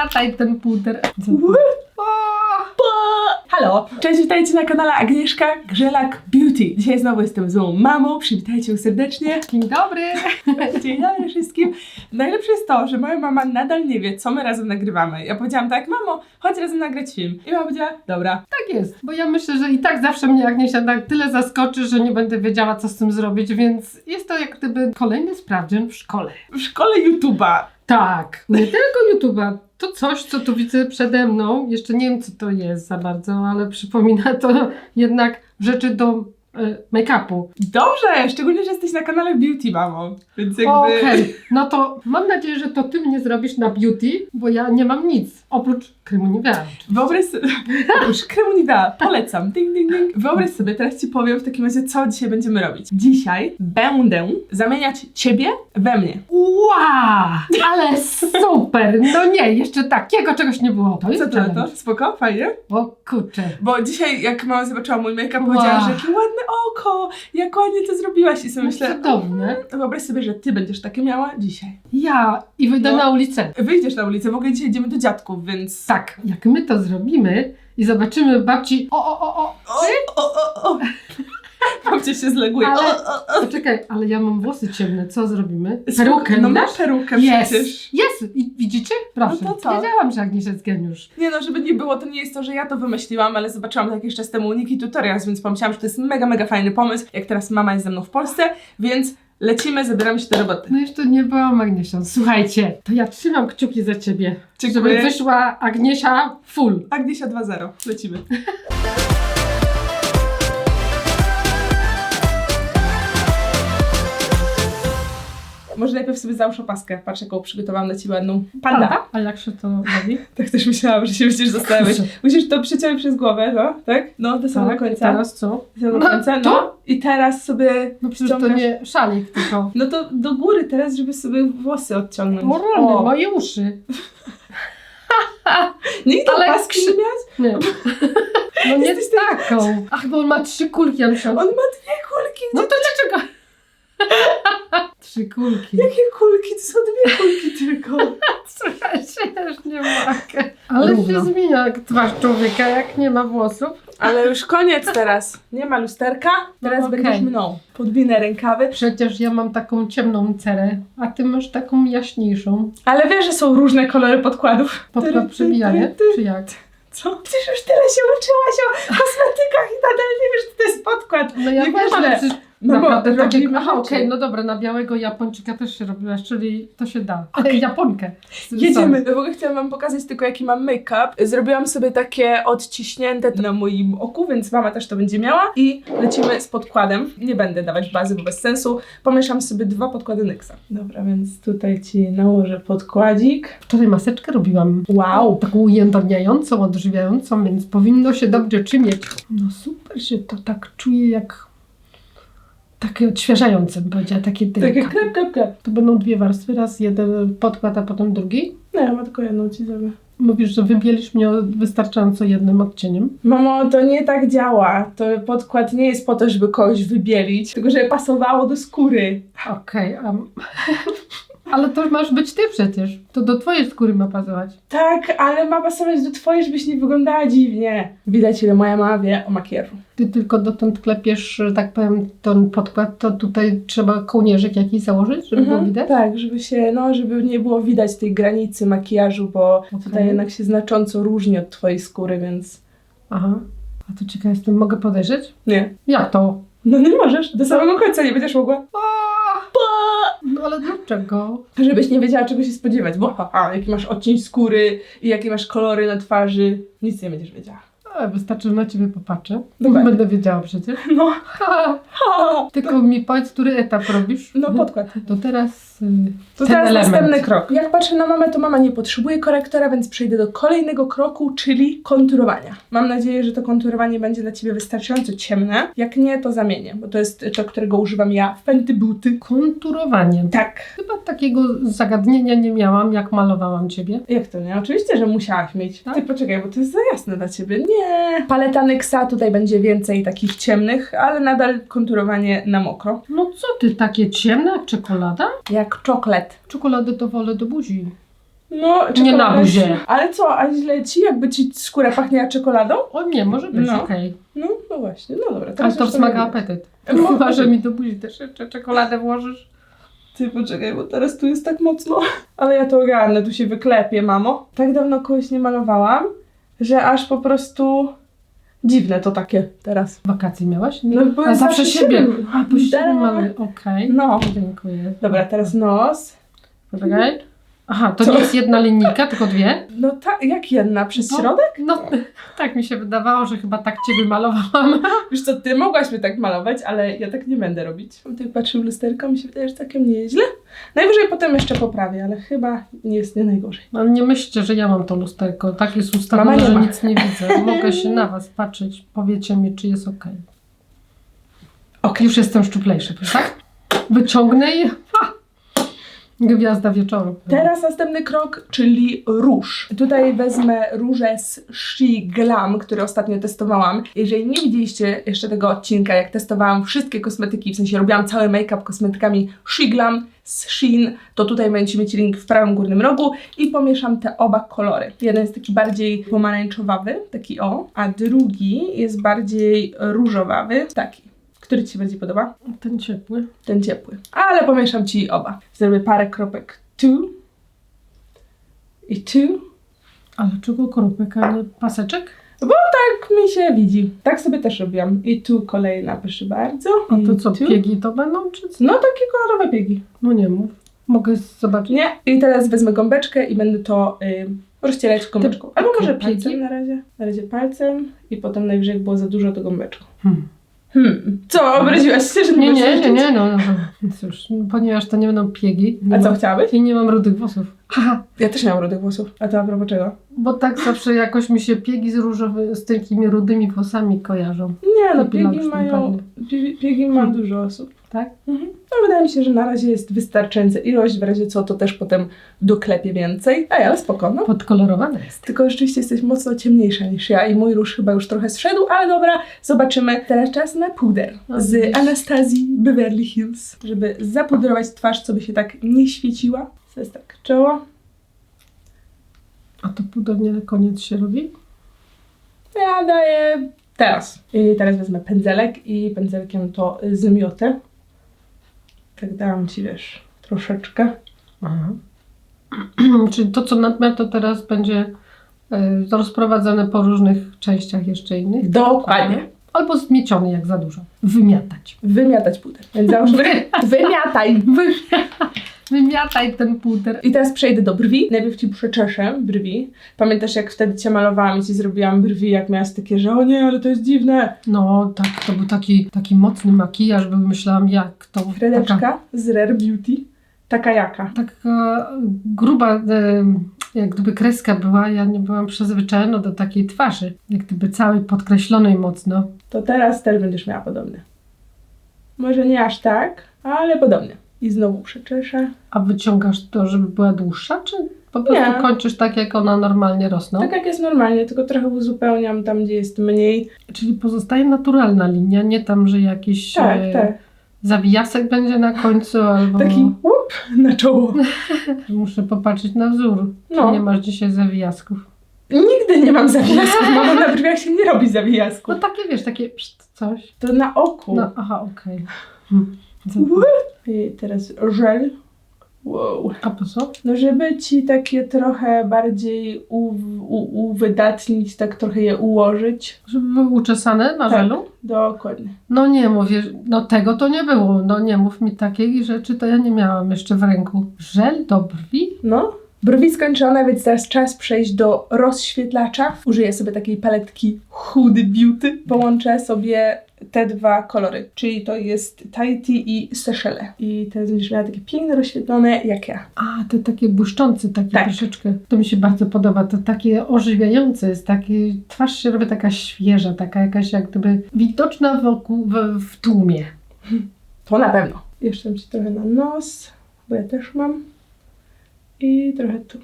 Zamiataj ten puder. Halo! Cześć, witajcie na kanale Agnieszka Grzelak Beauty. Dzisiaj znowu jestem z moją mamą, przywitajcie ją serdecznie. Dzień dobry. Dzień dobry wszystkim. Najlepsze jest to, że moja mama nadal nie wie, co my razem nagrywamy. Ja powiedziałam tak, mamo, chodź razem nagrać film. I mama powiedziała, dobra. Tak jest, bo ja myślę, że i tak zawsze mnie Agniesia tak tyle zaskoczy, że nie będę wiedziała, co z tym zrobić, więc jest to jak gdyby kolejny sprawdzian w szkole. W szkole YouTube'a. Tak, nie tylko YouTube'a. To coś, co tu widzę przede mną. Jeszcze nie wiem, co to jest za bardzo, ale przypomina to jednak rzeczy do e, make-upu. Dobrze, szczególnie, że jesteś na kanale Beauty, mamo. Więc jakby... Okej, no to mam nadzieję, że to ty mnie zrobisz na beauty, bo ja nie mam nic oprócz kremu Nivea. Wyobraź sobie, już kremu Nivea, polecam, ding, ding, ding. Wyobraź sobie, teraz Ci powiem w takim razie, co dzisiaj będziemy robić. Dzisiaj będę zamieniać Ciebie we mnie. Wow, ale super! No nie, jeszcze takiego czegoś nie było. To jest Co ty na to? challenge. Spoko? Fajnie? O kurczę. Bo dzisiaj, jak mama zobaczyła mój make-up, Wow. powiedziała, że jakie ładne oko, jak ładnie to zrobiłaś. I sobie No myślę, cudowne. wyobraź sobie, że Ty będziesz takie miała dzisiaj. Ja i wyjdę No. na ulicę. Wyjdziesz na ulicę, w ogóle dzisiaj idziemy do dziadków, więc... Tak, jak my to zrobimy i zobaczymy babci. O, o, o, o. O, o, o, o. Babcia się zleguje. Ale- O, o, o. Poczekaj, ale ja mam włosy ciemne. Co zrobimy? Perukę No mi masz perukę przecież. jest. I widzicie? Proszę. No to co? Wiedziałam, że Agnieszka jest geniusz. Nie no, żeby nie było, to nie jest to, że ja to wymyśliłam, ale zobaczyłam to jakiś czas temu Niki Tutorials, więc pomyślałam, że to jest mega, mega fajny pomysł, jak teraz mama jest ze mną w Polsce, więc lecimy, zabieramy się do roboty. No jeszcze nie byłam Agniesią. Słuchajcie, to ja trzymam kciuki za ciebie. Dziękuję. Żeby wyszła Agniesia full. Agniesia 2.0, lecimy. Może najpierw sobie załóż opaskę, patrz jaką przygotowałam dla Ciebie ładną. Panda. A jak się to robi? Tak też myślałam, że się będziesz zastanawiać. Musisz to przeciąć przez głowę, no, tak? No, do samego Tak, końca. teraz co? Do samego No, końca, no. to? I teraz sobie No przecież to nie szalik, tylko No to do góry teraz, żeby sobie włosy odciągnąć. moralny, O. moje uszy. Nigdy Ale paski krzy- nie. No nie Jesteś taką. Ach, bo on ma trzy kulki, ja myślałam. On ma dwie kulki. No to dlaczego? Trzy kulki. Jakie kulki? To są dwie kulki tylko. Słuchajcie, ja już nie mogę. Ale Równo. się zmienia jak twarz człowieka, jak nie ma włosów. Ale już koniec teraz. Nie ma lusterka. Teraz No okej. będziesz mną. Podwinę rękawy. Przecież ja mam taką ciemną cerę, a ty masz taką jaśniejszą. Ale wiesz, że są różne kolory podkładów. Podkład ty, przebijanie, ty, ty. czy jak? Co? Przecież już tyle się uczyłaś o kosmetykach i nadal nie wiesz, że to jest podkład. No ja Nie wiem, ważne. ale przecież No bo naprawdę tak jak... robimy Aha, okej, rzeczy. no dobra, na białego Japończyka też się robiłaś, czyli to się da. Ale Japonkę. Jedziemy. W ogóle chciałam wam pokazać tylko jaki mam make-up. Zrobiłam sobie takie odciśnięte na moim oku, więc mama też to będzie miała. I lecimy z podkładem. Nie będę dawać bazy, bo bez sensu. Pomieszam sobie dwa podkłady Nyxa. Dobra, więc tutaj ci nałożę podkładzik. Wczoraj maseczkę robiłam. Wow. Taką ujędrniającą, odżywiającą, więc powinno się dobrze czymieć. No super się to tak czuje jak takie odświeżające, bym powiedziała, takie Takie delikatne. krep, krep, krep. To będą dwie warstwy, raz jeden podkład, a potem drugi. No ja mam tylko jedną ci zrobię. Mówisz, że wybielisz mnie wystarczająco jednym odcieniem. Mamo, to nie tak działa. To podkład nie jest po to, żeby kogoś wybielić, tylko żeby pasowało do skóry. Okej, am- ale to masz być ty przecież. To do twojej skóry ma pasować. Tak, ale ma pasować do twojej, żebyś nie wyglądała dziwnie. Widać, ile moja mama wie o makijażu. Ty tylko dotąd klepiesz, że tak powiem, ten podkład, to tutaj trzeba kołnierzyk jakiś założyć, żeby było widać? Tak, żeby się, no, żeby nie było widać tej granicy makijażu, bo Okej. tutaj jednak się znacząco różni od twojej skóry, więc Aha. A to ciekawe jestem, mogę podejrzeć? nie. Jak to? No nie możesz, do samego końca nie będziesz mogła. No ale dlaczego? Żebyś nie wiedziała, czego się spodziewać, bo haha, jaki masz odcień skóry i jakie masz kolory na twarzy, nic nie będziesz wiedziała. A, wystarczy, że na ciebie popatrzę. Dokładnie. Będę wiedziała przecież. No, Ha, ha, tylko mi powiedz, który etap robisz? no podkład. To teraz... y, To ten teraz element. następny krok. Jak patrzę na mamę, to mama nie potrzebuje korektora, więc przejdę do kolejnego kroku, czyli konturowania. Mam nadzieję, że to konturowanie będzie dla Ciebie wystarczająco ciemne. Jak nie, to zamienię, bo to jest to, którego używam ja w Fenty Beauty. Konturowanie. Tak. Chyba takiego zagadnienia nie miałam, jak malowałam ciebie. Jak to nie? Oczywiście, że musiałaś mieć. Tak? Ty poczekaj, bo to jest za jasne dla Ciebie. Nie. Paleta NYXa, tutaj będzie więcej takich ciemnych, ale nadal konturowanie na mokro. No co ty, takie ciemne jak czekolada? Jak czoklet. Czekoladę to wolę do buzi. No, Nie na czekolada- buzię. Ale co, a źle ci, jakby ci skóra pachniała czekoladą? O nie, może być, No. okej. No, no właśnie, no dobra. Ale to już wzmaga nie wiem. apetyt. No. Chyba, że mi do buzi też jeszcze czekoladę włożysz. Ty poczekaj, bo teraz tu jest tak mocno. Ale ja to ogarnę, tu się wyklepię, mamo. Tak dawno kogoś nie malowałam, że aż po prostu dziwne to takie teraz. Wakacje miałaś? No, bo A zawsze siebie. siebie. A, po siebie Da. mamy, okej. No. Dziękuję. Dobra, teraz nos. Poczekaj. Aha, to Co? nie jest jedna linijka, tylko dwie? No tak, jak jedna? Przez No. środek? No, tak mi się wydawało, że chyba tak ciebie malowałam. Wiesz co, ty mogłaś mnie tak malować, ale ja tak nie będę robić. Tak patrzę w lusterko, mi się wydaje, że całkiem nieźle. Najwyżej potem jeszcze poprawię, ale chyba nie jest nie najgorzej. Ale nie myślcie, że ja mam to lusterko. Tak jest ustawione, że ma. nic nie widzę. Mogę się na was patrzeć. Powiecie mi, czy jest ok. Okej. Już jestem szczuplejszy, tak? Wyciągnę i... Ha! Gwiazda wieczoru. Teraz następny krok, czyli róż. Tutaj wezmę róże z She Glam, które ostatnio testowałam. Jeżeli nie widzieliście jeszcze tego odcinka, jak testowałam wszystkie kosmetyki, w sensie robiłam cały make-up kosmetykami She Glam z Shein, to tutaj będziecie mieć link w prawym górnym rogu i pomieszam te oba kolory. Jeden jest taki bardziej pomarańczowawy, taki o, a drugi jest bardziej różowawy, taki. Który Ci się bardziej podoba? Ten ciepły. ten ciepły. Ale pomieszam ci oba. Zrobię parę kropek tu i tu. Ale czego kropek, a nie paseczek? Tak mi się widzi. Tak sobie też robiłam. I tu kolejna, proszę bardzo. A I to co, tu. piegi to będą, czy co? No takie kolorowe biegi. No nie mów. Mogę zobaczyć. Nie. I teraz wezmę gąbeczkę i będę to y, rozcierać gąbeczką. Albo może palcem na razie. Na razie palcem i potem najwyżej jak było za dużo to gąbeczką. Hmm. Hmm. Co, obraziłaś się, że Nie, nie, nie, nie, no, no. no. Cóż, ponieważ to nie będą piegi. Nie A co mam- chciałabyś? I nie mam rudych włosów. Haha. Ja też nie mam rudych włosów. A to a propos czego? Bo tak zawsze jakoś mi się piegi z różowy, z takimi rudymi włosami kojarzą. Nie, no piegi mają... Pie- Piegi ma Hmm. dużo osób. Tak? Mhm. No wydaje mi się, że na razie jest wystarczająca ilość, w razie co to też potem doklepię więcej. Ej, ale spoko, no. Podkolorowane jest. Tylko rzeczywiście jesteś mocno ciemniejsza niż ja i mój róż chyba już trochę zszedł, ale dobra, zobaczymy. Teraz czas na puder No, z widzisz. Anastazji Beverly Hills, żeby zapudrować twarz, co by się tak nie świeciła. To jest tak czoło. A to puder nie na koniec się robi? Ja daję teraz. I teraz wezmę pędzelek i pędzelkiem to zmiotę. Tak dałam Ci, wiesz, troszeczkę. Aha. Czyli to, co nadmiar, to teraz będzie y, rozprowadzane po różnych częściach jeszcze innych. Dokładnie. Albo zmieciony, jak za dużo. Wymiatać. Wymiatać puder. Więc załóżmy, wymiataj. Wymia- Wymiataj ten puder. I teraz przejdę do brwi. Najpierw Ci przeczeszę brwi. Pamiętasz, jak wtedy Cię malowałam i Ci zrobiłam brwi, jak miałaś takie, że o nie, ale to jest dziwne. No tak, to był taki, taki mocny makijaż, bo myślałam jak to... Taka, Fredeczka z Rare Beauty. Taka jaka? taka gruba, e, jak gdyby kreska była, ja nie byłam przyzwyczajona do takiej twarzy. Jak gdyby całej podkreślonej mocno. To teraz też będziesz miała podobny. Może nie aż tak, ale podobny. I znowu przeczeszę. A wyciągasz to, żeby była dłuższa, czy po prostu Nie. kończysz tak, jak ona normalnie rosną? Tak jak jest normalnie, tylko trochę uzupełniam tam, gdzie jest mniej. Czyli pozostaje naturalna linia, nie tam, że jakiś Tak, e, tak. zawijasek będzie na końcu, albo Taki łup na czoło. muszę popatrzeć na wzór. Czy No. nie masz dzisiaj zawijasków? Nigdy nie mam zawijasków, mamo, na brwiach się nie robi No zawijasków. takie, wiesz, takie pszt, coś. To na oku. No, aha, okej. I teraz żel. Wow. A po co? No żeby ci takie trochę bardziej u, u, uwydatnić, tak trochę je ułożyć. Żeby były uczesane na Tak. żelu? Dokładnie. No nie mówię, no tego to nie było. No nie mów mi takiej rzeczy, to ja nie miałam jeszcze w ręku. Żel do brwi? No. Brwi skończone, więc teraz czas przejść do rozświetlacza. Użyję sobie takiej paletki Hudy Beauty. Połączę sobie te dwa kolory, czyli to jest Tahiti i Seychelle. I teraz będziesz miała takie piękne, rozświetlone jak ja. A, te takie błyszczące, takie Tak. troszeczkę. To mi się bardzo podoba. To takie ożywiające jest, takie, twarz się robi taka świeża, taka jakaś jak gdyby widoczna wokół, w, w tłumie. To na pewno. Jeszcze ci trochę na nos, bo ja też mam. I trochę tu.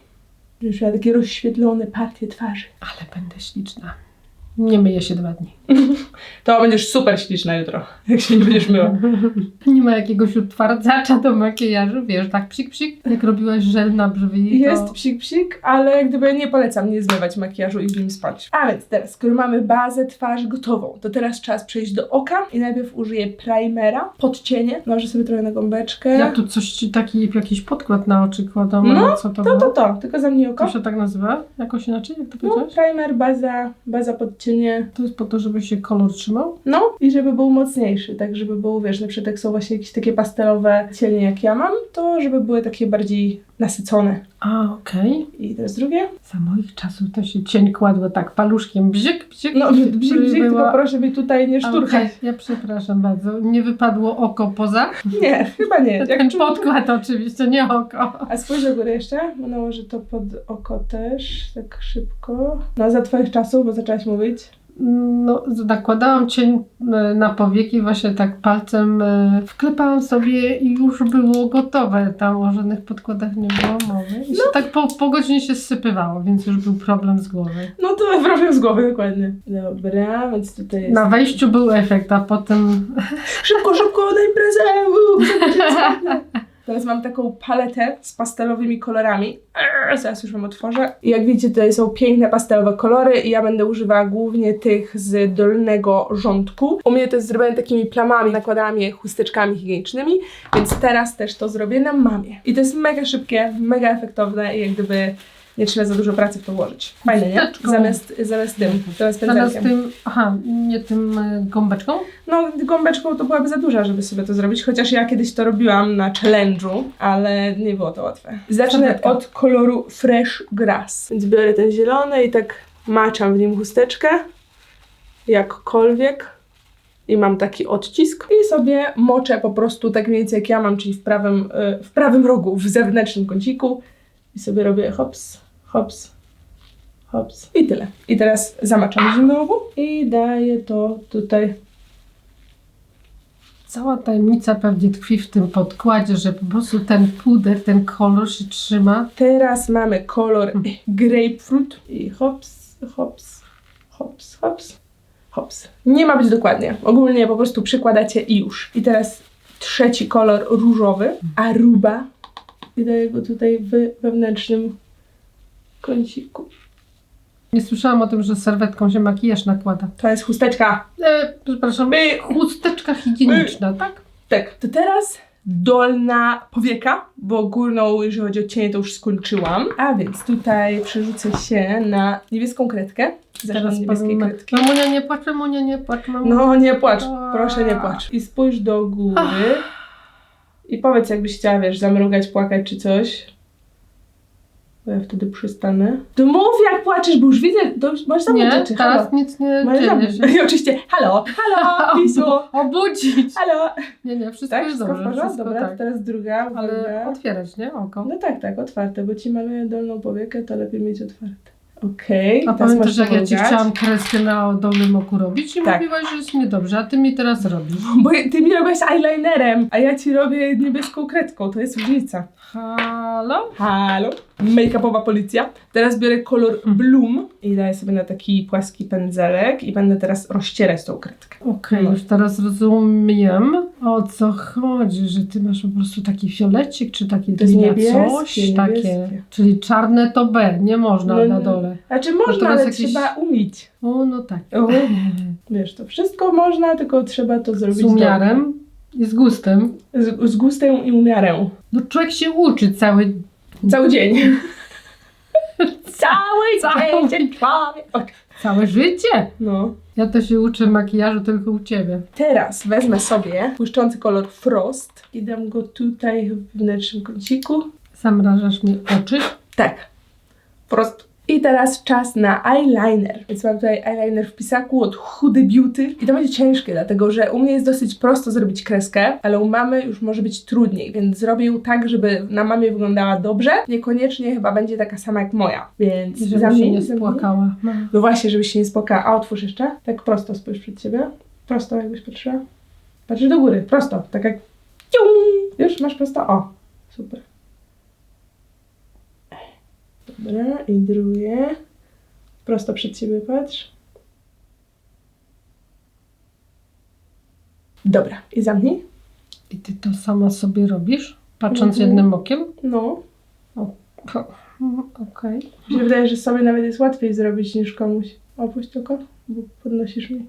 Już miała takie rozświetlone partie twarzy. Ale będę śliczna. Nie myję się dwa dni. To będziesz super śliczna jutro, jak się nie będziesz myła. Nie ma jakiegoś utwardzacza do makijażu, wiesz, tak psik psik, jak robiłaś żel na brwi. to- Jest psik psik, ale jak gdyby nie polecam nie zmywać makijażu i w nim spać. A więc teraz, skoro mamy bazę twarzy gotową, to teraz czas przejść do oka i najpierw użyję primera, podcienie, nałożę sobie trochę na gąbeczkę. Ja tu coś ci taki jakiś podkład na oczy kładam, No, ale co to, To, to, to, tylko zamknij oko. To się tak nazywa? Jakoś inaczej, jak to No, powiedziałeś? primer, baza, baza podcienie. To jest po to, żeby się kolor trzymał? No i żeby był mocniejszy, tak żeby był, wiesz, na przykład jak są właśnie jakieś takie pastelowe cienie jak ja mam, to żeby były takie bardziej nasycone. A, okej. I teraz drugie. Za moich czasów to się cień kładło tak paluszkiem, bzik, bzik. No, żeby bzik, bzik, tylko proszę mi tutaj nie A, okej, szturchać. Ja przepraszam bardzo. Nie wypadło oko poza? Nie, chyba nie. Jak Ten czu- podkład oczywiście, nie oko. A spójrz do góry jeszcze, bo nałożę to pod oko też, tak szybko. No za twoich czasów, bo zaczęłaś mówić. No, nakładałam cień e, na powieki, właśnie tak palcem e, wklepałam sobie i już było gotowe. Tam o żadnych podkładach nie było mowy. I się tak po, po godzinie się zsypywało, więc już był problem z głowy. No to problem z głowy, dokładnie. Dobra, więc tutaj jest... Na wejściu był efekt, a potem Szybko, szybko na imprezę! Szybko. Teraz mam taką paletę z pastelowymi kolorami. Eee, Zaraz już wam otworzę. I jak widzicie, tutaj są piękne pastelowe kolory i ja będę używała głównie tych z dolnego rządku. U mnie to jest zrobione takimi plamami, nakładałam je chusteczkami higienicznymi, więc teraz też to zrobię na mamie. I to jest mega szybkie, mega efektowne i jak gdyby nie trzeba za dużo pracy w to włożyć. Fajne, nie? Zamiast, zamiast tym, zamiast zamiast pędzelkiem. tym, aha, nie tym e, gąbeczką? No, gąbeczką to byłaby za duża, żeby sobie to zrobić, chociaż ja kiedyś to robiłam na challenge'u, ale nie było to łatwe. Zacznę od koloru Fresh Grass. Więc biorę ten zielony i tak maczam w nim chusteczkę, jakkolwiek. I mam taki odcisk i sobie moczę po prostu tak mniej więcej jak ja mam, czyli w prawym, y, w prawym rogu, w zewnętrznym kąciku. I sobie robię hops, hops, hops i tyle. I teraz zamaczam znowu i daję to tutaj Cała tajemnica pewnie tkwi w tym podkładzie, że po prostu ten puder, ten kolor się trzyma. Teraz mamy kolor grapefruit i hops, hops, hops, hops, hops. Nie ma być dokładnie. Ogólnie po prostu przykładacie i już. I teraz trzeci kolor różowy, aruba. I daję go tutaj w wewnętrznym kąciku. Nie słyszałam o tym, że serwetką się makijaż nakłada. To jest chusteczka. E, przepraszam, My. chusteczka higieniczna, tak? Tak, to teraz dolna powieka, bo górną, jeżeli chodzi o cienie, to już skończyłam. A więc tutaj przerzucę się na niebieską kredkę. Zacznę od niebieskiej powiem, kredki. mamunia nie płacz, mamunia nie płacz, mamunia. No nie płacz, proszę nie płacz. I spójrz do góry i powiedz jakbyś chciała, wiesz, zamrugać, płakać czy coś. Bo ja wtedy przystanę. To mów jak płaczesz, bo już widzę, to już masz nie, zamknięcie. teraz Halo. nic nie Masz. I oczywiście, halo, halo, Lisu, Obudzić! halo. Nie, nie, wszystko Tak, jest wszystko w dobrze, porządku? wszystko Dobra, tak. teraz druga, Ale otwierać, nie? Oko. No tak, tak, otwarte, bo ci maluję dolną powiekę, to lepiej mieć otwarte. Okej, A teraz pamiętasz, jak ja ci chciałam kreskę na dolnym oku robić i Tak. mówiłaś, że jest niedobrze, a ty mi teraz robisz. Bo ty mi robisz eyelinerem, a ja ci robię niebieską kredką, to jest różnica. Halo? Halo? Make-upowa policja. Teraz biorę kolor Bloom i daję sobie na taki płaski pędzelek i będę teraz rozcierać tą kredkę. Okej, No. już teraz rozumiem o co chodzi, że ty masz po prostu taki fiolecik, czy taki To jest niebieskie, coś takie. niebieskie. Czyli czarne to B, nie można No, na nie. Dole. Znaczy można, ale jakiś- trzeba umieć. O, no tak. O, wiesz, to wszystko można, tylko trzeba to zrobić Z umiarem i z gustem. dobrze. Z, z gustem i umiarem. No człowiek się uczy cały... Cały dzień. Cały, Cały dzień, człowiek. Ok. całe życie. No. Ja to się uczę makijażu tylko u ciebie. Teraz wezmę sobie błyszczący kolor Frost i dam go tutaj w wewnętrznym kąciku. Zamrażasz mi oczy. Tak. Frost. I teraz czas na eyeliner. Więc mam tutaj eyeliner w pisaku od Hudy Beauty. I to będzie ciężkie, dlatego że u mnie jest dosyć prosto zrobić kreskę, ale u mamy już może być trudniej, więc zrobię ją tak, żeby na mamie wyglądała dobrze. Niekoniecznie chyba będzie taka sama jak moja. Więc żeby za się nie spłakała. No. No właśnie, żebyś się nie spłakała. A otwórz jeszcze. Tak prosto spójrz przed siebie. Prosto jakbyś patrzyła. Patrz do góry. Prosto. Tak jak... Już masz prosto. O. Super. Dobra, i drugie. Prosto przed siebie patrz. Dobra, i zamknij. I ty to sama sobie robisz? Patrząc Mhm. jednym okiem? No. Okej. mm, Okej. Mi się wydaje, że sobie nawet jest łatwiej zrobić niż komuś. Opuść oko, bo podnosisz mnie.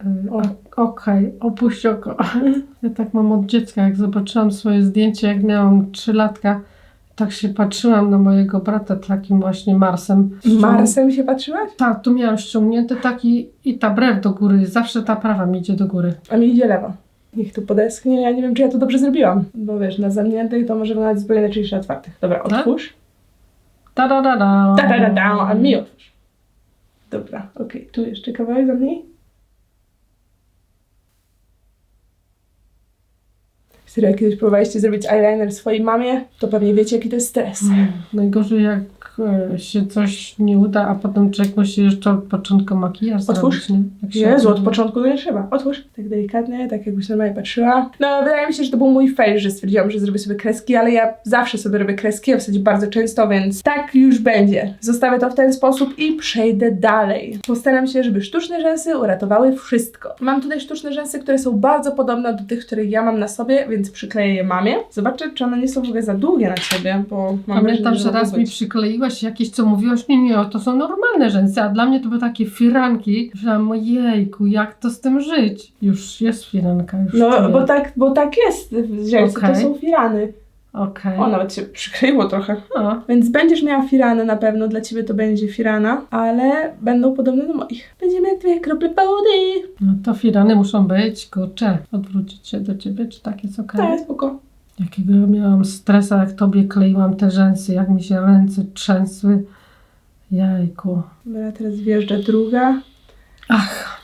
Y, Okej, opuść oko. Mhm. Ja tak mam od dziecka, jak zobaczyłam swoje zdjęcie, jak miałam trzylatka, tak się patrzyłam na mojego brata takim właśnie Marsem. Marsem się patrzyłaś? Tak, tu miałam ściągnięty taki i ta brew do góry, zawsze ta prawa mi idzie do góry. A mi idzie lewo. Niech tu podeschnie, ja nie wiem, czy ja to dobrze zrobiłam. Bo wiesz, na zamkniętych to może wyglądać zupełnie inaczej niż na otwartych. Dobra, Tak? otwórz. Da da da da. Da, da, da, da, a mi otwórz. Dobra, okej, tu jeszcze kawałek zamknij. Serio, jak kiedyś próbowaliście zrobić eyeliner swojej mamie, to pewnie wiecie, jaki to jest stres. Mm, Najgorzej jak się coś nie uda, a potem człowiek musi jeszcze od początku makijaż Otwórz. zrobić, się Jezu, od początku to nie trzeba. Otwórz. Tak delikatnie, tak jakbyś normalnie patrzyła. No, wydaje mi się, że to był mój fail, że stwierdziłam, że zrobię sobie kreski, ale ja zawsze sobie robię kreski, a w zasadzie bardzo często, więc tak już będzie. Zostawię to w ten sposób i przejdę dalej. Postaram się, żeby sztuczne rzęsy uratowały wszystko. Mam tutaj sztuczne rzęsy, które są bardzo podobne do tych, które ja mam na sobie, więc przykleję je mamie. Zobaczę, czy one nie są w ogóle za długie na ciebie, bo mam Pamiętam, wrażenie, że mogą raz mi być. Przykleiłaś jakieś, co mówiłaś, nie, nie, to są normalne rzęsy, a dla mnie to były takie firanki. Myślałam, ojejku, jak to z tym żyć? Już jest firanka, już No, bo tak, bo tak jest. Rzęsy to Okej. są firany. Okej. O, nawet się przykleiło trochę. A, Więc będziesz miała firanę na pewno, dla ciebie to będzie firana, ale będą podobne do moich. Będziemy jak dwie krople wody. no to firany muszą być, kurczę, odwrócić się do ciebie, czy tak jest okej? Tak, spoko. Jakiego ja miałam stresa, jak tobie kleiłam te rzęsy, jak mi się ręce trzęsły. Jajku. Dobra, teraz wjeżdża druga. Ach,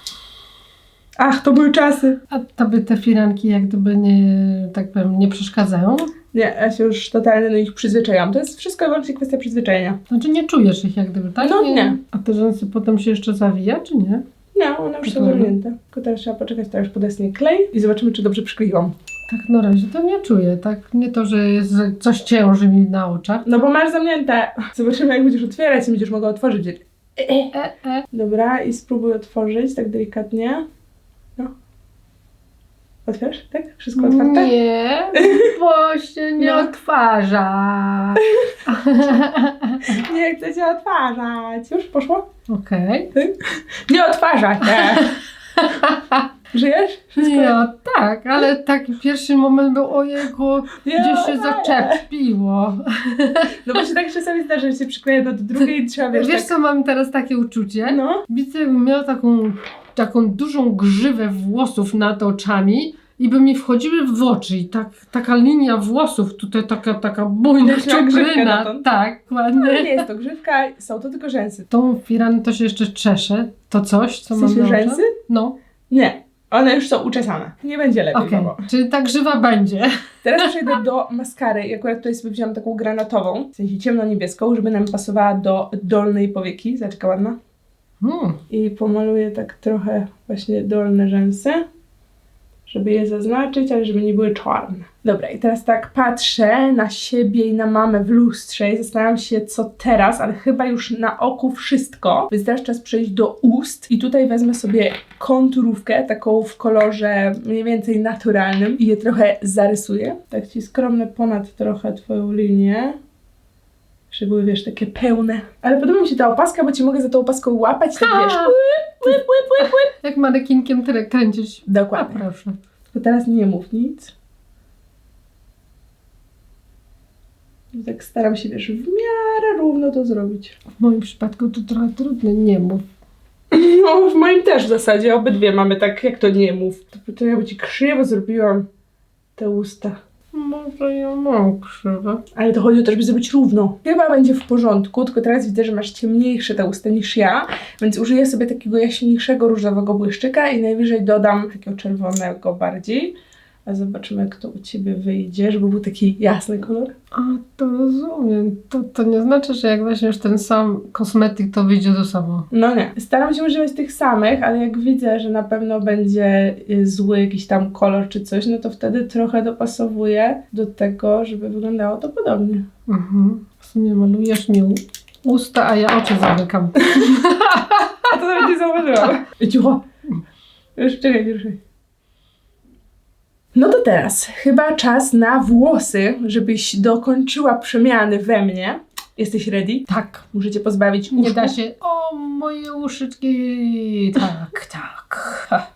Ach, to były czasy. a tobie te firanki jak gdyby nie, tak powiem, nie przeszkadzają? Nie, ja się już totalnie do nich przyzwyczaiłam. To jest wszystko wyłącznie kwestia przyzwyczajenia. Znaczy nie czujesz ich jak gdyby, tak? No nie. A te rzęsy potem się jeszcze zawija, czy nie? Nie, one już są zawinięte. Tylko teraz trzeba poczekać, to już podesnie klej i zobaczymy, czy dobrze przykleiłam. Tak na razie to nie czuję, tak? Nie to, że, jest, że coś cięży mi na oczach. No bo masz zamknięte. Zobaczymy, jak będziesz otwierać i będziesz mogła otworzyć. E, e. E, e. Dobra, i spróbuj otworzyć tak delikatnie. No. Otwierasz? Tak? Wszystko otwarte? Nie, bo się nie No. odtwarza. Nie chcę cię odtwarzać. Już poszło? Okej. Nie odtwarzać się. Żyjesz? Wszystko Ja, tak, ale taki pierwszy moment był ojejku, Nie gdzieś się zaczepiło. No się tak czasami zdarza, że się przykleja do drugiej i trzeba, wiesz, Wiesz tak... co, mam teraz takie uczucie? No. Widzę, jakbym miała taką, taką dużą grzywę włosów nad oczami i by mi wchodziły w oczy i tak, taka linia włosów, tutaj taka, taka bujna dotąd. Tak, ładnie. nie jest to grzywka, są to tylko rzęsy. Tą firanę to się jeszcze czeszę. To coś, co W mam sensie na oczach? rzęsy? No, Nie. One już są uczesane. Nie będzie lepiej, mamo. Czyli ta grzywa będzie. Teraz przejdę do maskary. I akurat tutaj sobie wziąłam taką granatową, w sensie ciemno-niebieską, żeby nam pasowała do dolnej powieki. Zobacz, jaka ładna. Hmm. I pomaluję tak trochę właśnie dolne rzęsy, żeby je zaznaczyć, ale żeby nie były czarne. Dobra, i teraz tak patrzę na siebie i na mamę w lustrze i zastanawiam się, co teraz, ale chyba już na oku wszystko, więc teraz czas przejść do ust i tutaj wezmę sobie konturówkę, taką w kolorze mniej więcej naturalnym i je trochę zarysuję. Tak ci skromne ponad trochę twoją linię. Żeby były, wiesz, takie pełne. Ale podoba mi się ta opaska, bo ci mogę za tą opaską łapać, tak wiesz. Łyp, łyp, łyp, łyp, łyp. Jak manekinkiem tyle kręcić. A Dokładnie. proszę. Tylko teraz nie mów nic. Tak staram się, wiesz, w miarę równo to zrobić. W moim przypadku to trochę trudne, nie mów. No, w moim też w zasadzie. Obydwie mamy tak, jak to nie mów. To, to ja by ci krzywo zrobiłam te usta. Może ja mam krzywe. Ale to chodzi o to, żeby zrobić równo. Chyba będzie w porządku, tylko teraz widzę, że masz ciemniejsze te usta niż ja, więc użyję sobie takiego jaśniejszego różowego błyszczyka i najwyżej dodam takiego czerwonego bardziej. A zobaczymy, jak to u Ciebie wyjdzie, żeby był taki jasny kolor. A, to rozumiem. To, to nie znaczy, że jak weźmiesz ten sam kosmetyk, to wyjdzie to samo. No nie. Staram się używać tych samych, ale jak widzę, że na pewno będzie y, zły jakiś tam kolor czy coś, no to wtedy trochę dopasowuję do tego, żeby wyglądało to podobnie. Mhm. W sumie malujesz mi usta, a ja oczy zamykam. A to nawet nie zauważyłam. Cicho. Już czekaj, ruszaj. No to teraz chyba czas na włosy, żebyś dokończyła przemiany we mnie. Jesteś ready? Tak. Muszę cię pozbawić Nie uszku. da się. O, moje uszyczki. Tak, tak. Ha.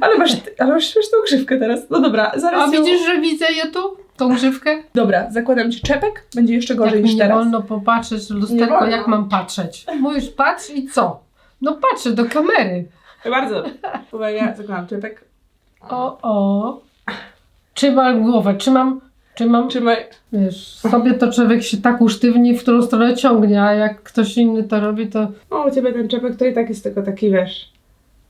Ale masz, ale masz śmieszną grzywkę teraz. No dobra, zaraz A ją- widzisz, że widzę je tu? Tą grzywkę? Dobra, zakładam ci czepek, będzie jeszcze gorzej Jak mi niż nie teraz. wolno popatrzeć w Nie lusterko, jak mam patrzeć? Mówisz, patrz i co? No patrzę do kamery. Bardzo. Uwaga, zakładam czepek. O, o. Trzymam głowę, trzymam, trzymam. Trzymaj. Wiesz, sobie to człowiek się tak usztywni, w którą stronę ciągnie, a jak ktoś inny to robi, to O, u ciebie ten czepek to i tak jest tylko taki, wiesz,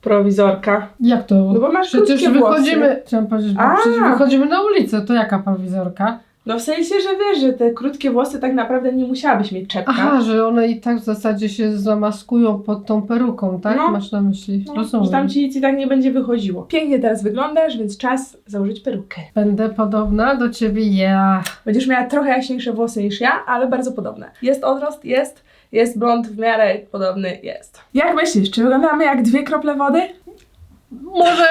prowizorka. jak to? No bo masz Przecież krótkie wychodzimy, włosy. chciałam powiedzieć, bo A. przecież wychodzimy na ulicę, to jaka prowizorka? No w sensie, że wiesz, że te krótkie włosy tak naprawdę nie musiałabyś mieć czepka. Aha, że one i tak w zasadzie się zamaskują pod tą peruką, tak? No. Masz na myśli? No, Rozumiem. że tam ci nic i tak nie będzie wychodziło. Pięknie teraz wyglądasz, więc czas założyć perukę. Będę podobna do ciebie, ja. Będziesz miała trochę jaśniejsze włosy niż ja, ale bardzo podobne. Jest odrost? Jest. Jest blond w miarę podobny? Jest. Jak myślisz, czy wyglądamy jak dwie krople wody? Może,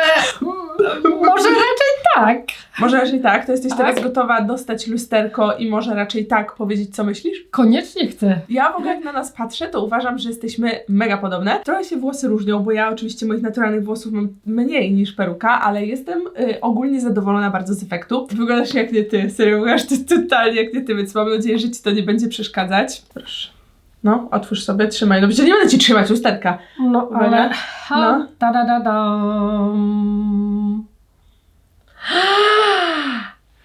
może raczej tak. Może raczej tak, to jesteś Tak. teraz gotowa dostać lusterko i może raczej tak powiedzieć, co myślisz? Koniecznie chcę. Ja w ogóle jak na nas patrzę, to uważam, że jesteśmy mega podobne. Trochę się włosy różnią, bo ja oczywiście moich naturalnych włosów mam mniej niż peruka, ale jestem y, ogólnie zadowolona bardzo z efektu. Wyglądasz jak nie ty, serio, wyglądasz ty totalnie jak nie ty, więc mam nadzieję, że ci to nie będzie przeszkadzać. Proszę. No, otwórz sobie, trzymaj. No przecież nie będę ci trzymać lusterka. No, ale... Ha, No. ta da da dam.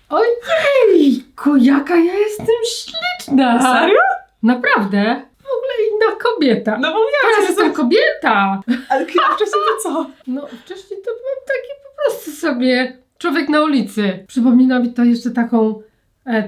Ojejku, jaka ja jestem śliczna. Serio? Naprawdę. W ogóle inna kobieta. No bo ja Teraz cię jestem kobieta. Ale chwilę wcześniej to co? No, wcześniej to byłem taki po prostu sobie człowiek na ulicy. Przypomina mi to jeszcze taką,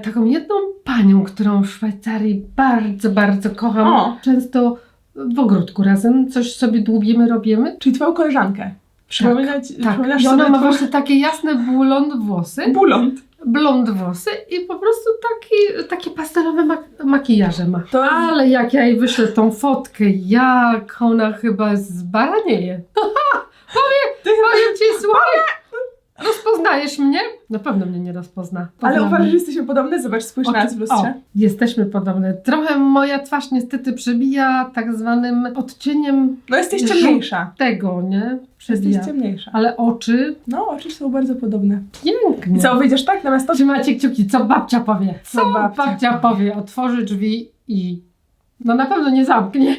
taką jedną panią, którą w Szwajcarii bardzo, bardzo kocham. O. Często w ogródku razem coś sobie dłubimy, robimy. Czyli twoją koleżankę. Przypominać, Tak, przypominasz i ona ma właśnie takie jasne blond włosy, Bulont. blond włosy i po prostu taki, takie pastelowe mak- makijaże ma. To- Ale jak ja jej wyślę tą fotkę, jak ona chyba zbaranieje. Ty Powiem ci, słuchaj, rozpoznajesz mnie? Na pewno mnie nie rozpozna. Ale uważasz, że jesteśmy podobne? Zobacz, spójrz na nas w o, lustrze. jesteśmy podobne. Trochę moja twarz niestety przebija tak zwanym odcieniem No jesteś ciemniejsza. tego, nie? Przebija. Jesteś ciemniejsza. Ale oczy No, oczy są bardzo podobne. pięknie. I co, wyjdziesz tak na miasto? Trzymajcie kciuki, co babcia powie. Co, Co babcia? babcia? powie? Otworzy drzwi i... No na pewno nie zamknie.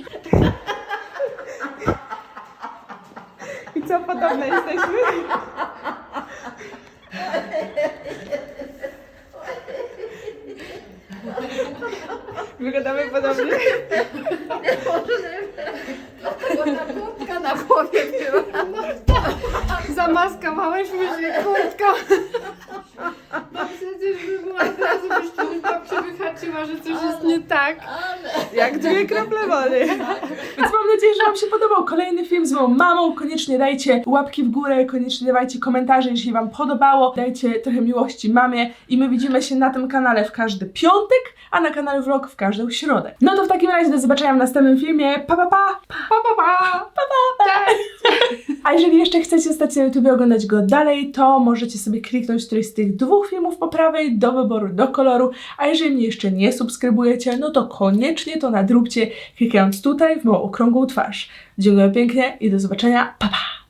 I co, podobne jesteśmy? Wyglądamy podobnie. Kurtka na głowie była. Zamaskowałeś mi się kurtką. No przecież by była od razu byś mi babcia wyhaczyła, że coś jest nie tak. Jak dwie krople wody. Więc mam nadzieję, że Wam się podobał kolejny film z moją mamą. Koniecznie dajcie łapki w górę, koniecznie dawajcie komentarze, jeśli Wam podobało. Dajcie trochę miłości mamie i my widzimy się na tym kanale w każdy piątek, a na kanale Vlog w każdą środę. No to w takim razie do zobaczenia w następnym filmie. Pa, pa, pa! Pa, pa, pa. A jeżeli jeszcze chcecie zostać na YouTube oglądać go dalej, to możecie sobie kliknąć któryś z tych dwóch filmów po prawej do wyboru, do koloru. A jeżeli mnie jeszcze nie subskrybujecie, no to koniecznie to nadróbcie, klikając tutaj w moją okrągłą twarz. Dziękuję pięknie i do zobaczenia. Pa, pa!